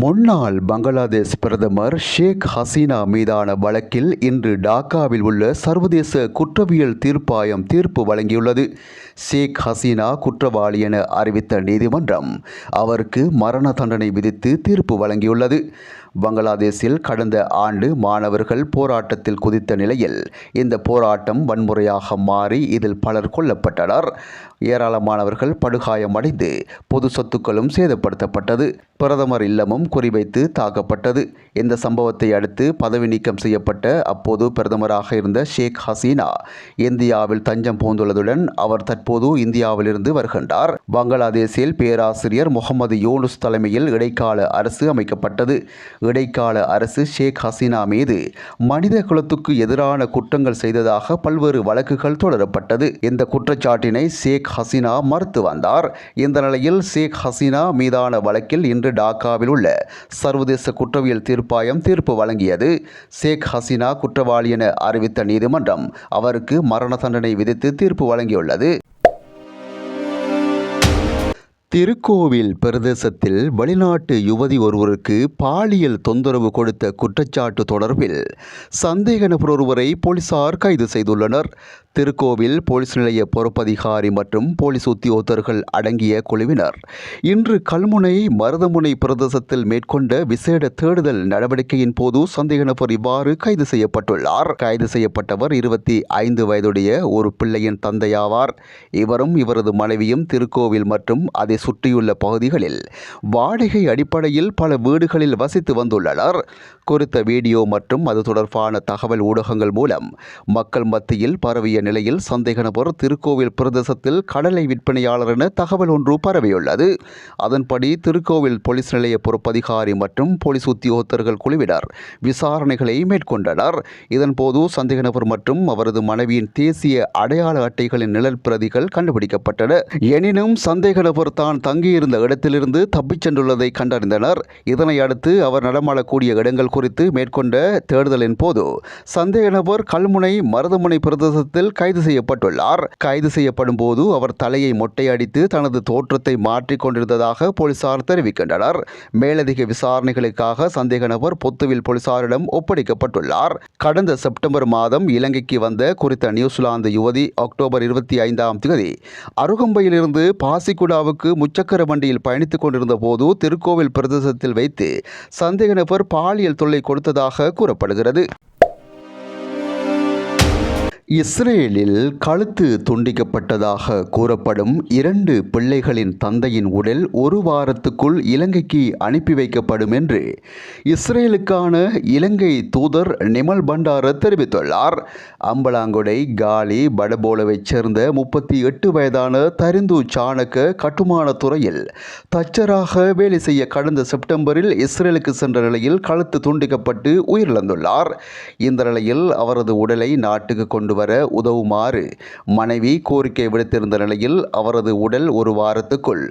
முன்னாள் பங்களாதேஷ் பிரதமர் ஷேக் ஹசீனா மீதான வழக்கில் இன்று டாக்காவில் உள்ள சர்வதேச குற்றவியல் தீர்ப்பாயம் தீர்ப்பு வழங்கியுள்ளது. ஷேக் ஹசீனா குற்றவாளி என அறிவித்த நீதிமன்றம் அவருக்கு மரண தண்டனை விதித்து தீர்ப்பு வழங்கியுள்ளது. பங்களாதேஷில் கடந்த ஆண்டு மாணவர்கள் போராட்டத்தில் குதித்த நிலையில் இந்த போராட்டம் வன்முறையாக மாறி இதில் பலர் கொல்லப்பட்டனர். ஏராளமானவர்கள் படுகாயமடைந்து பொது சொத்துக்களும் சேதப்படுத்தப்பட்டது. பிரதமர் இல்லமும் குறிவைத்து தாக்கப்பட்டது. இந்த சம்பவத்தை அடுத்து பதவி நீக்கம் செய்யப்பட்ட அப்போது பிரதமராக இருந்த ஷேக் ஹசீனா இந்தியாவில் தஞ்சம் புகுந்துள்ளதுடன் அவர் தற்போது இந்தியாவிலிருந்து வருகின்றார். பங்களாதேஷில் பேராசிரியர் முகமது யூனுஸ் தலைமையில் இடைக்கால அரசு அமைக்கப்பட்டது. இடைக்கால அரசு ஷேக் ஹசீனா மீது மனித குலத்துக்கு எதிரான குற்றங்கள் செய்ததாக பல்வேறு வழக்குகள் தொடரப்பட்டது. இந்த குற்றச்சாட்டினை ஷேக் ஹசீனா மறுத்து வந்தார். இந்த நிலையில் ஷேக் ஹசீனா மீதான வழக்கில் இன்று டாக்காவில் உள்ள சர்வதேச குற்றவியல் தீர்ப்பாயம் தீர்ப்பு வழங்கியது. ஷேக் ஹசீனா குற்றவாளி என அறிவித்த நீதிமன்றம் அவருக்கு மரண தண்டனை விதித்து தீர்ப்பு வழங்கியுள்ளது. திருக்கோவில் பிரதேசத்தில் வெளிநாட்டு யுவதி ஒருவருக்கு பாலியல் தொந்தரவு கொடுத்த குற்றச்சாட்டு தொடர்பில் சந்தேக நபர் ஒருவரை போலீசார் கைது செய்துள்ளனர். திருக்கோவில் போலீஸ் நிலைய பொறுப்பதிகாரி மற்றும் போலீஸ் உத்தியோகத்தர்கள் அடங்கிய குழுவினர் இன்று கல்முனை மருதமுனை பிரதேசத்தில் மேற்கொண்ட விசேட தேடுதல் நடவடிக்கையின் போது சந்தேக நபர் இவ்வாறு கைது செய்யப்பட்டுள்ளார். கைது செய்யப்பட்டவர் இருபத்தி ஐந்து வயதுடைய ஒரு பிள்ளையின் தந்தையாவார். இவரும் இவரது மனைவியும் திருக்கோவில் மற்றும் அதை சுற்றியுள்ள பகுதிகளில் வாடகை அடிப்படையில் பல வீடுகளில் வசித்து வந்துள்ளனர். குறித்த வீடியோ மற்றும் அது தொடர்பான தகவல் ஊடகங்கள் மூலம் மக்கள் மத்தியில் பரவிய நிலையில் சந்தேக நபர் திருக்கோவில் பிரதேசத்தில் கடலை விற்பனையாளர் என தகவல் ஒன்று பரவியுள்ளது. அதன்படி திருக்கோவில் போலீஸ் நிலைய பொறுப்பதிகாரி மற்றும் போலீஸ் உத்தியோகத்தர்கள் குழுவினர் விசாரணைகளை மேற்கொண்டனர். இதன்போது சந்தேக நபர் மற்றும் அவரது மனைவியின் தேசிய அடையாள அட்டைகளின் நிழல் பிரதிகள் கண்டுபிடிக்கப்பட்டன. எனினும் சந்தேக நபர் தான் தங்கியிருந்த இடத்திலிருந்து தப்பிச் சென்றுள்ளதை கண்டறிந்தனர். இதனை அடுத்து அவர் நடமாடக்கூடிய இடங்கள் குறித்து மேற்கொண்ட தேடுதலின் போது சந்தேக நபர் கல்முனை மருதமுனை பிரதேசத்தில் கைது செய்யப்பட்டுள்ளார். கைது செய்யப்படும் போது அவர் தலையை மொட்டையடித்து தனது தோற்றத்தை மாற்றிக் கொண்டிருந்ததாக போலீசார் தெரிவிக்கின்றனர். மேலதிக விசாரணைகளுக்காக சந்தேக நபர் பொத்துவில் போலீசாரிடம் ஒப்படைக்கப்பட்டுள்ளார். கடந்த செப்டம்பர் மாதம் இலங்கைக்கு வந்த குறித்த நியூசிலாந்து யுவதி அக்டோபர் இருபத்தி ஐந்தாம் தேதி அருகம்பையிலிருந்து பாசிக்குடாவுக்கு முச்சக்கர வண்டியில் பயணித்துக் கொண்டிருந்த போது திருக்கோவில் பிரதேசத்தில் வைத்து சந்தேக நபர் பாலியல் தொல்லை கொடுத்ததாக கூறப்படுகிறது. இஸ்ரேலில் கழுத்து துண்டிக்கப்பட்டதாக கூறப்படும் இரண்டு பிள்ளைகளின் தந்தையின் உடல் ஒரு வாரத்துக்குள் இலங்கைக்கு அனுப்பி வைக்கப்படும் என்று இஸ்ரேலுக்கான இலங்கை தூதர் நிமல் பண்டார தெரிவித்துள்ளார். அம்பலாங்குடை காலி படபோலவைச் சேர்ந்த முப்பத்தி எட்டு வயதான தரிந்து சாணக்க கட்டுமான துறையில் தச்சராக வேலை செய்ய கடந்த செப்டம்பரில் இஸ்ரேலுக்கு சென்ற நிலையில் கழுத்து துண்டிக்கப்பட்டு உயிரிழந்துள்ளார். இந்த நிலையில் அவரது உடலை நாட்டுக்கு கொண்டு வர உதவுமாறு மனைவி கோரிக்கை விடுத்திருந்த நிலையில் அவரது உடல் ஒரு வாரத்துக்குள்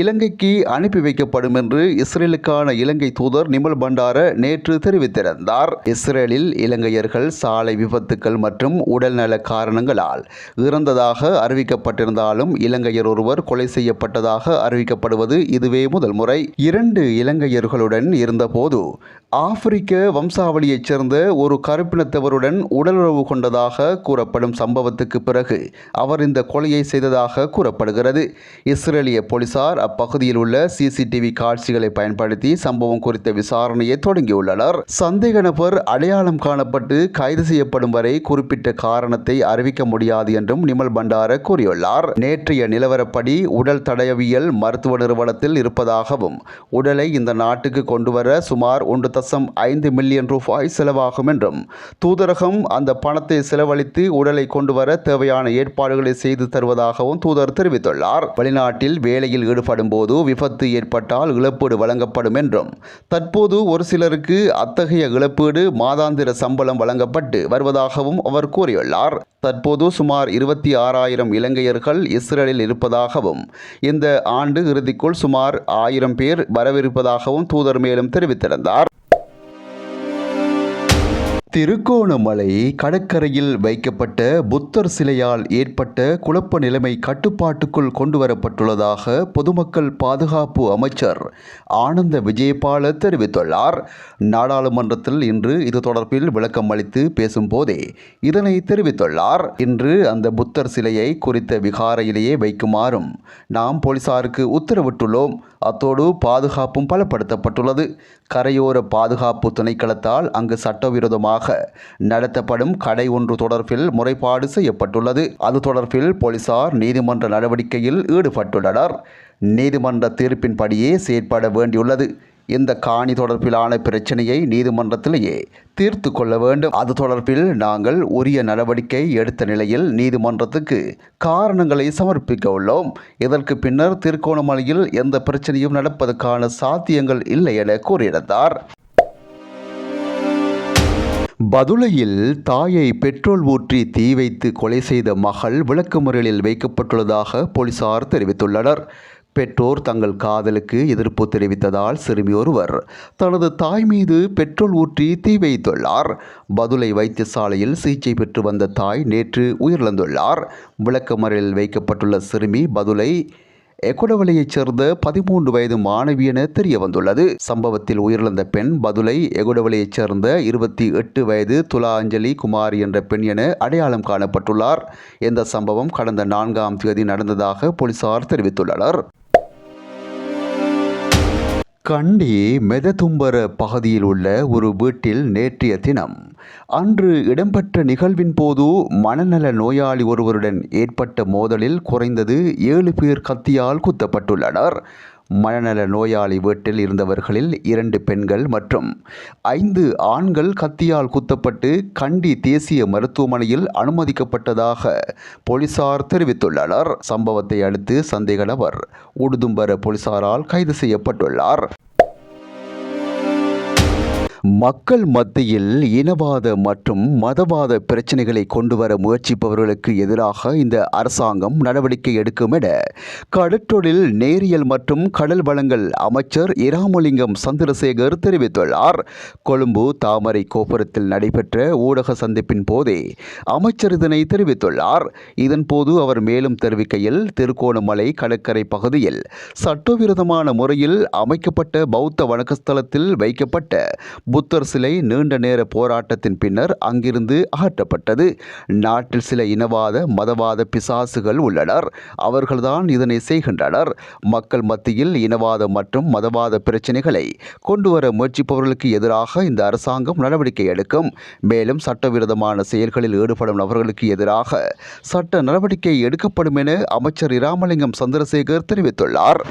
இலங்கைக்கு அனுப்பி வைக்கப்படும் என்று இஸ்ரேலுக்கான இலங்கை தூதர் நிமல் பண்டார நேற்று தெரிவித்திருந்தார். இஸ்ரேலில் இலங்கையர்கள் சாலை விபத்துக்கள் மற்றும் உடல்நல காரணங்களால் இறந்ததாக அறிவிக்கப்பட்டிருந்தாலும் இலங்கையர் ஒருவர் கொலை செய்யப்பட்டதாக அறிவிக்கப்படுவது இதுவே முதல் முறை. இரண்டு இலங்கையர்களுடன் இருந்தபோது ஆப்பிரிக்க வம்சாவளியைச் சேர்ந்த ஒரு கருப்பினத்தவருடன் உடலுறவு கொண்டதாக கூறப்படும் சம்பவத்துக்கு பிறகு அவர் இந்த கொலையை செய்ததாக கூறப்படுகிறது. இஸ்ரேலிய போலீசார் அப்பகுதியில் உள்ள சிசிடிவி காட்சிகளை பயன்படுத்தி சம்பவம் குறித்த விசாரணையை தொடங்கியுள்ளனர். சந்தேக நபர் அடையாளம் காணப்பட்டு கைது செய்யப்படும் வரை குறிப்பிட்ட காரணத்தை அறிவிக்க முடியாது என்றும் நிமல் பண்டார கூறியுள்ளார். நேற்றைய நிலவரப்படி உடல் தடயவியல் மருத்துவ நிறுவனத்தில் இருப்பதாகவும் உடலை இந்த நாட்டுக்கு கொண்டுவர சுமார் ஒன்று தசம் ஐந்து மில்லியன் ரூபாய் செலவாகும் என்றும் தூதரகம் அந்த பணத்தை செலவழித்து உடலை கொண்டு வர தேவையான ஏற்பாடுகளை செய்து தருவதாகவும் தூதர் தெரிவித்துள்ளார். வெளிநாட்டில் வேலையில் ஈடுபடும் போது விபத்து ஏற்பட்டால் இழப்பீடு வழங்கப்படும் என்றும் தற்போது ஒரு சிலருக்கு அத்தகைய இழப்பீடு மாதாந்திர சம்பளம் வழங்கப்பட்டு வருவதாகவும் அவர் கூறியுள்ளார். தற்போது சுமார் இருபத்தி ஆறாயிரம் இலங்கையர்கள் இஸ்ரேலில் இருப்பதாகவும் இந்த ஆண்டு இறுதிக்குள் சுமார் ஆயிரம் பேர் வரவிருப்பதாகவும் தூதர் மேலும் தெரிவித்திருந்தார். திருகோணமலை கடற்கரையில் வைக்கப்பட்ட புத்தர் சிலையால் ஏற்பட்ட குழப்ப நிலைமை கட்டுப்பாட்டுக்குள் கொண்டுவரப்பட்டுள்ளதாக பொதுமக்கள் பாதுகாப்பு அமைச்சர் ஆனந்த விஜயபால தெரிவித்துள்ளார். நாடாளுமன்றத்தில் இன்று இது தொடர்பில் விளக்கம் அளித்து பேசும்போதே இதனை தெரிவித்துள்ளார். இன்று அந்த புத்தர் சிலையை குறித்த விகாரையிலேயே வைக்குமாறும் நாம் போலீசாருக்கு உத்தரவிட்டுள்ளோம். அத்தோடு பாதுகாப்பும் பலப்படுத்தப்பட்டுள்ளது. கரையோர பாதுகாப்பு திணைக்களத்தால் அங்கு சட்டவிரோதமாக நடத்தப்படும் கடை ஒன்று தொடர்பில் முறைப்பாடு செய்யப்பட்டுள்ளது. அது தொடர்பில் போலீசார் நீதிமன்ற நடவடிக்கையில் ஈடுபட்டுள்ளனர். நீதிமன்ற தீர்ப்பின்படியே செயற்பட வேண்டியுள்ளது. இந்த காணி தொடர்பிலான பிரச்சனையை நீதிமன்றத்திலேயே தீர்த்து கொள்ள வேண்டும். அது தொடர்பில் நாங்கள் உரிய நடவடிக்கை எடுத்த நிலையில் நீதிமன்றத்துக்கு காரணங்களை சமர்ப்பிக்க உள்ளோம். இதற்கு பின்னர் திருகோணமலையில் எந்த பிரச்சனையும் நடப்பதற்கான சாத்தியங்கள் இல்லை என கூறியிருந்தார். பதுளையில் தாயை பெட்ரோல் ஊற்றி தீ வைத்து கொலை செய்த மகள் விளக்கமறியலில் வைக்கப்பட்டுள்ளதாக போலீசார் தெரிவித்துள்ளனர். பெற்றோர் தங்கள் காதலுக்கு எதிர்ப்பு தெரிவித்ததால் சிறுமி ஒருவர் தனது தாய் மீது பெட்ரோல் ஊற்றி தீ வைத்துள்ளார். பதுளை வைத்தியசாலையில் சிகிச்சை பெற்று வந்த தாய் நேற்று உயிரிழந்துள்ளார். விளக்கமறியலில் வைக்கப்பட்டுள்ள சிறுமி பதுளை எகுடவலையைச் சேர்ந்த பதிமூன்று வயது மாணவி என தெரிய வந்துள்ளது சம்பவத்தில் உயிரிழந்த பெண் பதுளை எகுடவலையைச் சேர்ந்த இருபத்தி எட்டு வயது துலா அஞ்சலி குமாரி என்ற பெண் என அடையாளம் காணப்பட்டுள்ளார். இந்த சம்பவம் கடந்த நான்காம் தேதி நடந்ததாக போலீசார் தெரிவித்துள்ளனர். கண்டி மெததும்பர பகுதியில் உள்ள ஒரு வீட்டில் நேற்றைய தினம் அன்று இடம்பெற்ற நிகழ்வின் போது மனநல நோயாளி ஒருவருடன் ஏற்பட்ட மோதலில் குறைந்தது ஏழு பேர் கத்தியால் குத்தப்பட்டுள்ளனர். மனநல நோயாளி வீட்டில் இருந்தவர்களில் இரண்டு பெண்கள் மற்றும் ஐந்து ஆண்கள் கத்தியால் குத்தப்பட்டு கண்டி தேசிய மருத்துவமனையில் அனுமதிக்கப்பட்டதாக போலீசார் தெரிவித்துள்ளனர். சம்பவத்தை அடுத்து சந்தேக நபர் உடுதும்பர போலீசாரால் கைது செய்யப்பட்டுள்ளார். மக்கள் மத்தியில் இனவாத மற்றும் மதவாத பிரச்சனைகளை கொண்டு வர முயற்சிப்பவர்களுக்கு எதிராக இந்த அரசாங்கம் நடவடிக்கை எடுக்கும் என கடற்றொழில் நேரியல் மற்றும் கடல் வளங்கள் அமைச்சர் இராமலிங்கம் சந்திரசேகர் தெரிவித்துள்ளார். கொழும்பு தாமரை கோபுரத்தில் நடைபெற்ற ஊடக சந்திப்பின் போதே அமைச்சர் இதனை தெரிவித்துள்ளார். இதன்போது அவர் மேலும் தெரிவிக்கையில் திருகோணமலை கடற்கரை பகுதியில் சட்டவிரோதமான முறையில் அமைக்கப்பட்ட பௌத்த வணக்கஸ்தலத்தில் வைக்கப்பட்ட புத்தர் சிலை நீண்ட நேர போராட்டத்தின் பின்னர் அங்கிருந்து அகற்றப்பட்டது. நாட்டில் சில இனவாத மதவாத பிசாசுகள் உள்ளனர். அவர்கள்தான் இதனை செய்கின்றனர். மக்கள் மத்தியில் இனவாத மற்றும் மதவாத பிரச்சனைகளை கொண்டுவர முயற்சிப்பவர்களுக்கு எதிராக இந்த அரசாங்கம் நடவடிக்கை எடுக்கும். மேலும் சட்டவிரோதமான செயல்களில் ஈடுபடும் நபர்களுக்கு எதிராக சட்ட நடவடிக்கை எடுக்கப்படும் என அமைச்சர் இராமலிங்கம் சந்திரசேகர் தெரிவித்துள்ளார்.